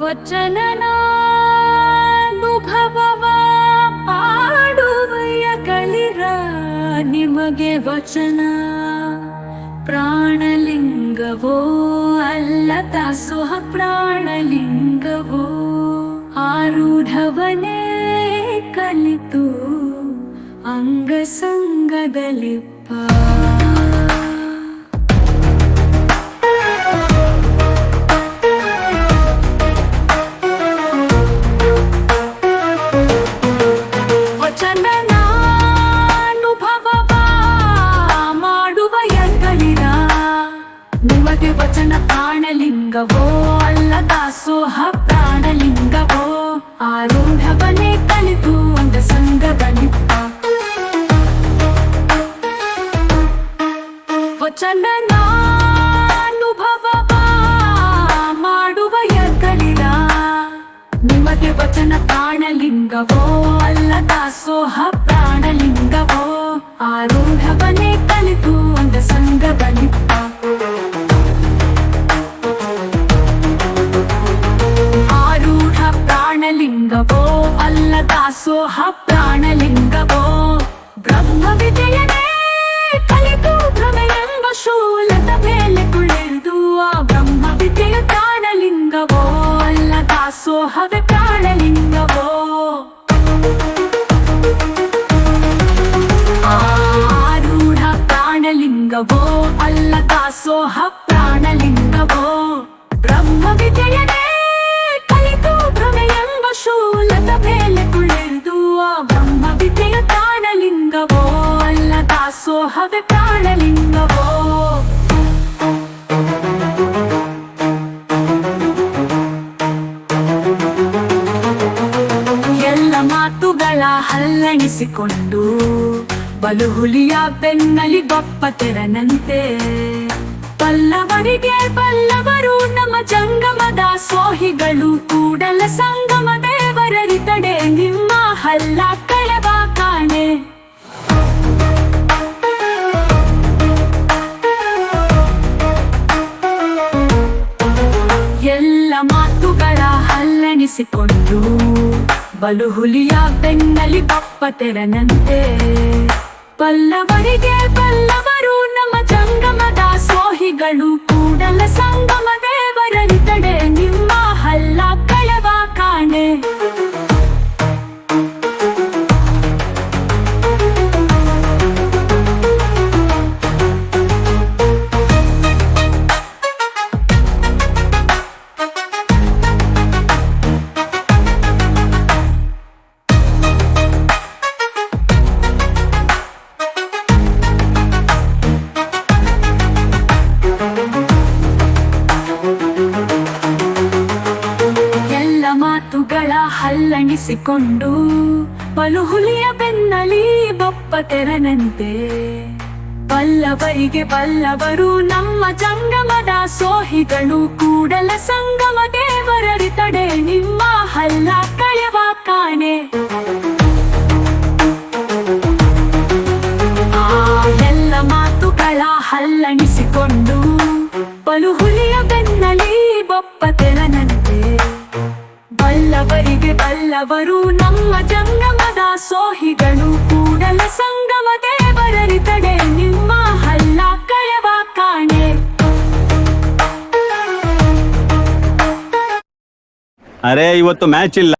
ವಚನನಾನುಭವವ ಪಾಡುವಯ ಕಲಿರ ನಿಮಗೆ ವಚನ. ಪ್ರಾಣಲಿಂಗವೋ ಅಲ್ಲ ದಾಸೋಹ ಪ್ರಾಣಲಿಂಗವೋ. ಆರೂಢವನೇ ಕಲಿತು ಅಂಗಸಂಗದಲಿಪ್ಪ ನಿಮಗೆ ವಚನ ಪ್ರಾಣಲಿಂಗವೋ ಅಲ್ಲ ದಾಸೋಹ ಪ್ರಾಣಲಿಂಗವೋ. ಆರೂಢವನೇ ಕಲಿತು ಒಂದ ಸಂಘದ ನಿಪ್ಪ. ವಚನನಾನುಭವವ ಮಾಡುವ ಎಂಗಳಿರ ನಿಮಗೆ ವಚನ ಪ್ರಾಣಲಿಂಗವೋ, ಅಲ್ಲ ದಾಸೋಹ ಪ್ರಾಣಲಿಂಗವೋ. ಆರೂಢವನೇ ದಾಸೋಹ ಪ್ರಾಣಲಿಂಗವೋ ಬ್ರಹ್ಮ ವಿಜಯನೇ ಕಲಿತು ಭ್ರಮೆಯೆಂಬ ಶೂಲದ ಮೇಲೆ ಕುಳಿದು ಆ ಬ್ರಹ್ಮ ವಿದ್ಯೆಯ ಪ್ರಾಣಲಿಂಗವೋ ಅಲ್ಲ ದಾಸೋಹವೇ ಪ್ರಾಣಲಿಂಗವೋ ಆರೂಢ ಪ್ರಾಣಲಿಂಗವೋ ಅಲ್ಲ ದಾಸೋಹ ಎಲ್ಲ ಮಾತುಗಳ ಹಲ್ಲಣಿಸಿಕೊಂಡು ಬಲು ಹುಲಿಯ ಬೆನ್ನಲಿ ಬಪ್ಪ ತೆರನಂತೆ. ಪಲ್ಲವರಿಗೆ ಪಲ್ಲವರು ನಮ್ಮ ಜಂಗಮದ ಸೋಹಿಗಳು ಕೂಡಲ ಸಂಗಮ ದೇವರರಿತಡೆ ನಿಮ್ಮ ಹಲ್ಲ ಹಲ್ಲಣಿಸಿಕೊಂಡು ಬಲು ಹುಲಿಯ ಬೆನ್ನಲಿ ಬಪ್ಪ ತೆರನಂತೆ. ಪಲ್ಲವರಿಗೆ ಪಲ್ಲವರು ನಮ್ಮ ಜಂಗಮದ ಸೋಹಿಗಳು ಕೂಡಲ ಸಂಗಮ ಹಲ್ಲಣಿಸಿಕೊಂಡು ಬಲು ಹುಲಿಯ ಬೆನ್ನಲಿ ಬಪ್ಪ ತೆರನಂತೆ. ಪಲ್ಲವರಿಗೆ ಪಲ್ಲವರು ನಮ್ಮ ಜಂಗಮದ ಸೋಹಿಗಳು ಕೂಡಲ ಸಂಗಮ ದೇವರರಿ ತಡೆ ನಿಮ್ಮ ಹಲ್ಲ ಕಳೆವ ಕಾಣೆ. ಎಲ್ಲ ಮಾತುಗಳ ಹಲ್ಲಣಿಸಿಕೊಂಡು ಬಲು ಹುಲಿಯ ಬೆನ್ನಲಿ ಬೊಪ್ಪ ಬಲ್ಲವರು ನಮ್ಮ ಜಂಗಮದ ಸೋಹಿಗಳು. ಕೂಡಲ ಸಂಗಮ ದೇವರರಿತಡೆ ನಿಮ್ಮ ಹಲ್ಲ ಕಳೆವ ಕಾಣೆ. ಅರೆ, ಇವತ್ತು ಮ್ಯಾಚ್ ಇಲ್ಲ.